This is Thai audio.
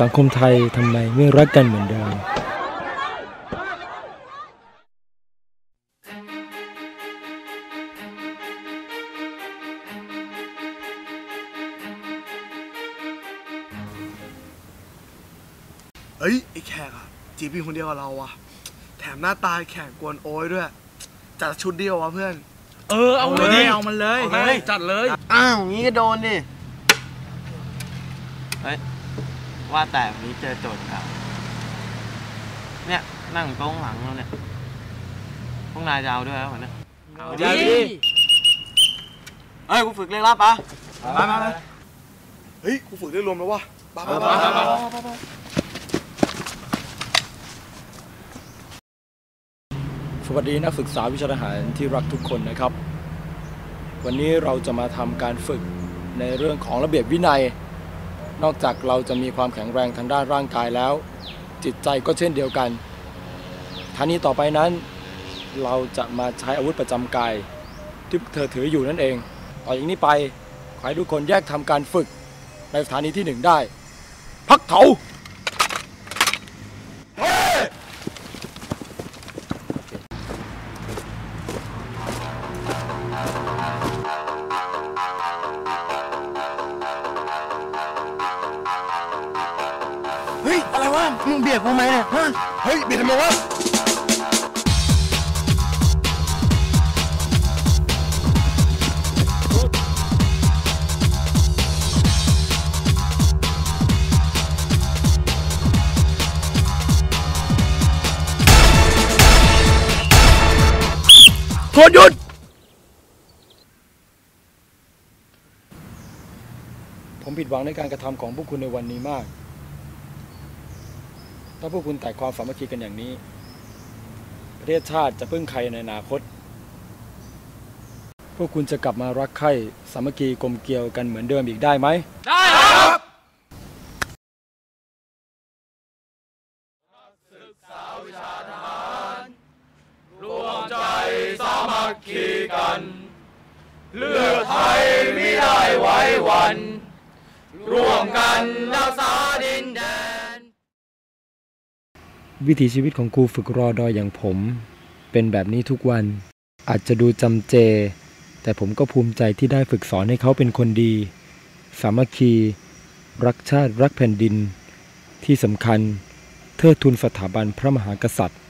สังคมไทยทำไมไม่รักกันเหมือนเดิมเอ้ยไอ้แขกอะจีบพี่คนเดียวกับเราอะแถมหน้าตาแขกกวนโอ้ยด้วย จัดชุดเดียววะเพื่อน เออเอาเลย เอามันเลยเอาเลยจัดเลย อ้าวงี้ก็โดนดิเฮ้ย ว่าแต่วันนี้เจอโจทย์ครับ เนี่ยนั่งโต๊ะข้างหลังเราเนี่ยพวกนายจะเอาด้วยแล้ววันนี้เอาดิดิเฮ้ยกูฝึกเรียกรับปะเฮ้ยกูฝึกได้รวมแล้ววะบ้าบ้าเออบ้าไปไปไปบ้าสวัสดีนักศึกษาวิชาทหารที่รักทุกคนนะครับ วันนี้เราจะมาทำการฝึกในเรื่องของระเบียบวินัย นอกจากเราจะมีความแข็งแรงทางด้านร่างกายแล้ว จิตใจก็เช่นเดียวกันท่านี้ต่อไปนั้น เราจะมาใช้อาวุธประจำกายที่เธอถืออยู่นั่นเอง ต่อจากนี้ไปขอให้ทุกคนแยกทำการฝึกในสถานีที่หนึ่งได้ พักเถาเฮ้ อะไรวะ มึงเบียดกูไหมเนี่ย ฮะ เฮ้ย เบียดทำไมวะโทษหยุดผมผิดหวังในการกระทำของพวกคุณในวันนี้มาก ถ้าพวกคุณแตกความสามัคคีกันอย่างนี้ ประเทศชาติจะพึ่งใครในอนาคต พวกคุณจะกลับมารักใคร่สามัคคีกลมเกลียวกันเหมือนเดิมอีกได้ไหม ได้ครับรวมใจสามัคคีกัน เลือกไทยไม่ได้ไว้วัน ร่วมกันรักษา วิถีชีวิตของครูฝึกรอดอยอย่างผม เป็นแบบนี้ทุกวัน อาจจะดูจำเจ แต่ผมก็ภูมิใจที่ได้ฝึกสอนให้เขาเป็นคนดี สามัคคี รักชาติรักแผ่นดิน ที่สำคัญ เทิดทูนสถาบันพระมหากษัตริย์